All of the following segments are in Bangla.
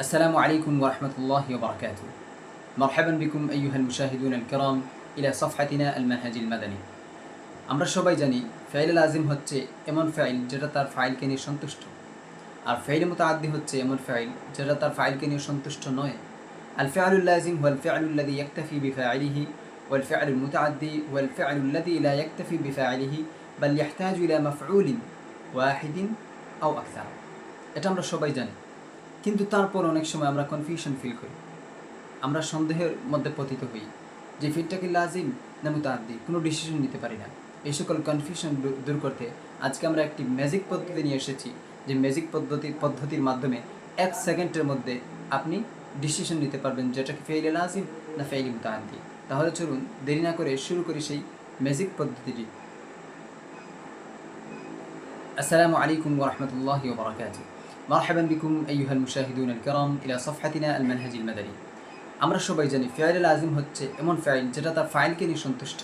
السلام عليكم ورحمة الله وبركاته مرحبا بكم أيها المشاهدون الكرام إلى صفحتنا المنهج المدني আমরা সবাই জানি ফাইল লাজিম হচ্ছে এমন ফাইল যেটা তার ফাইলকে নিয়ে সন্তুষ্ট আর ফাইল মুতাআদ্দি হচ্ছে এমন ফাইল যেটা তার ফাইলকে নিয়ে সন্তুষ্ট নয় الفعل اللازم هو الفعل الذي يكتفي بفاعله والفعل المتعدي هو الفعل الذي لا يكتفي بفاعله بل يحتاج إلى مفعول واحد أو أكثر এটা আমরা সবাই জানি কিন্তু তারপর অনেক সময় আমরা কনফিউশন ফিল করি। আমরা সন্দেহের মধ্যে পতিত হই যে ফিটটা কি লাজিম না মুতাদ্দি কোনো ডিসিশন নিতে পারি না। এই সকল কনফিউশন দূর করতে আজকে আমরা একটি ম্যাজিক পদ্ধতি নিয়ে এসেছি, যে ম্যাজিক পদ্ধতি, পদ্ধতির মাধ্যমে এক সেকেন্ডের মধ্যে আপনি ডিসিশন নিতে পারবেন যেটা কি ফেইলে লাজিম না ফেইলি মুতাদ্দি তাহলে চলুন দেরি না করে শুরু করি সেই ম্যাজিক পদ্ধতিটি। আসসালামু আলাইকুম ওরহমতুল্লাহ বারাকাতুহু। মারহাবান বিকুম আইহাল মুশাহিদুন আল কারাম ইলা সফহাতিনা আল মানহাজিল মাদানী আমরা সবাই জানি ফেয়ারেল আজিম হচ্ছে এমন ফাইল যেটা তার ফাইলকে নিয়ে সন্তুষ্ট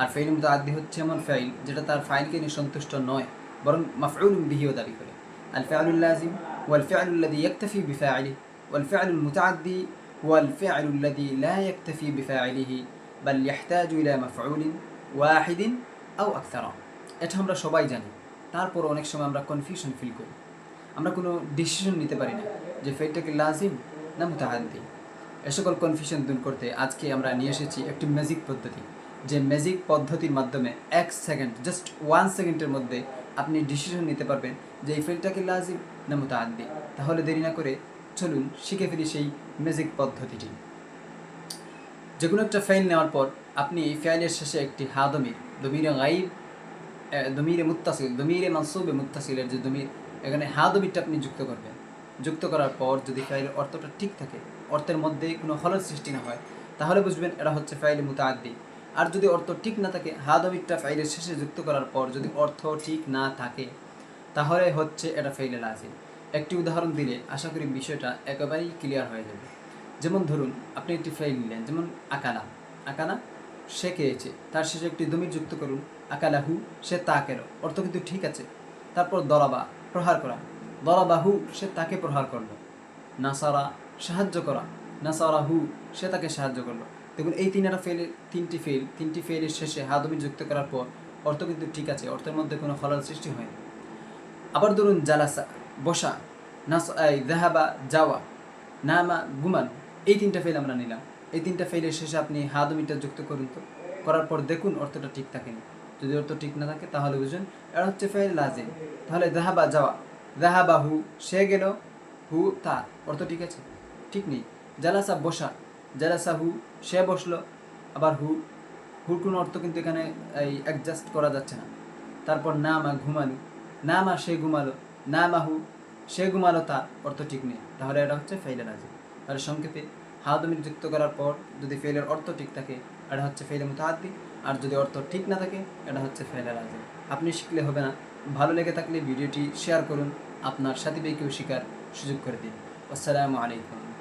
আর ফেইল মুতাদ্দি হচ্ছে এমন ফাইল যেটা তার ফাইলকে নিয়ে সন্তুষ্ট নয়, বরং মাফউল বিহিও দাবি করে। আল ফাইলুল আজিম ওয়াল ফাইলুল্লাদি ইয়াকতাফি বিফাইলি ওয়াল ফাইলুল মুতাদ্দি ওয়াল ফাইলুল্লাদি লা ইয়াকতাফি বিফাইলিহি, বাল ইয়াহতাজু ইলা মাফউলিন ওয়াহিদিন আও আকতারা এটা আমরা সবাই জানি। তারপর অনেক সময় আমরা কনফিউশন ফিল করি। আমরা কোনো ডিসিশন নিতে পারি না যে ফেটটা কি লাজিম না মুতাহাদ্দি। এ সকল কনফিউশন দূর করতে আজকে আমরা নিয়ে এসেছি একটি ম্যাজিক পদ্ধতি, যে ম্যাজিক পদ্ধতির মাধ্যমে এক সেকেন্ড জাস্ট ওয়ান সেকেন্ডের মধ্যে আপনি ডিসিশন নিতে পারবেন যে এই ফেলটা কি লাজিম না মুতাহাদ্দি। তাহলে দেরি না করে চলুন শিখে ফেলি সেই ম্যাজিক পদ্ধতিটি। যে কোনো একটা ফাইল নেওয়ার পর আপনি এই ফাইলের শেষে একটি হা দমির দমিরে গাইব দমিরে মুত্তাসিল দমিরে মানসুবে মুত্তাসিলের যে দমির এখানে হা দমিরটা আপনি যুক্ত করবেন। যুক্ত করার পর যদি ফাইলের অর্থটা ঠিক থাকে, অর্থের মধ্যে কোনো হলের সৃষ্টি না হয়, তাহলে বুঝবেন এটা হচ্ছে ফাইলে মুতাআদ্দি আর যদি অর্থ ঠিক না থাকে হা দমিরটা ফাইলের শেষে যুক্ত করার পর যদি অর্থ ঠিক না থাকে, তাহলে হচ্ছে এটা ফাইলে লাজিম একটি উদাহরণ দিলে আশা করি বিষয়টা একেবারেই ক্লিয়ার হয়ে যাবে। যেমন ধরুন, আপনি একটি ফাইল নিলেন, যেমন আকানা আকানা সে খেয়েছে তার শেষে একটি দমির যুক্ত করুন। আকালাহু, সে তাকের অর্থ কিন্তু ঠিক আছে। তারপর দরাবা, প্রহার করা। দরাবাহু, সে তাকে প্রহার করল। নাসারা, সাহায্য করা। নাসারাহু, সে তাকে সাহায্য করল। দেখুন, এই তিনটা ফেলের তিনটি ফেল তিনটি ফেলের শেষে হাদমি যুক্ত করার পর অর্থ কিন্তু ঠিক আছে, অর্থের মধ্যে কোনো ফলাল সৃষ্টি হয়নি। আবার ধরুন, জালাসা, বসা, নাস দেহাবা, যাওয়া, নামা, গুমান, এই তিনটা ফেল আমরা নিলাম। এই তিনটা ফেলের শেষে আপনি হাদমিটা যুক্ত করুন তো। করার পর দেখুন অর্থটা ঠিক থাকেনি যদি অর্থ ঠিক না থাকে, তাহলে বুঝুন এটা হচ্ছে ফেল লাজিম তাহলে দেহাবা যাওয়া দেহাবা হু, সে গেল, হু তার অর্থ ঠিক আছে? ঠিক নেই। জালাসা বসা, জালাসা হু, সে বসল, আবার হু, হুর কোনো অর্থ কিন্তু এখানে এই অ্যাডজাস্ট করা যাচ্ছে না। তারপর নামা ঘুমানো নামা সে ঘুমালো, নামা হু, সে ঘুমালো তার অর্থ ঠিক নেই। তাহলে এটা হচ্ছে ফেইলে রাজি তাহলে সংক্ষেপে হাদমির যুক্ত করার পর যদি ফেলের অর্থ ঠিক থাকে এটা হচ্ছে ফেলে মুতাহাদ্দি। আর যদি অর্থ ঠিক না থাকে, এটা হচ্ছে ফেলের আজ আপনি শিখলে হবে না। ভালো লেগে থাকলে ভিডিওটি শেয়ার করুন। আপনার সাথী ভাইকেও শেখার সুযোগ করে দিন। আসসালামু আলাইকুম।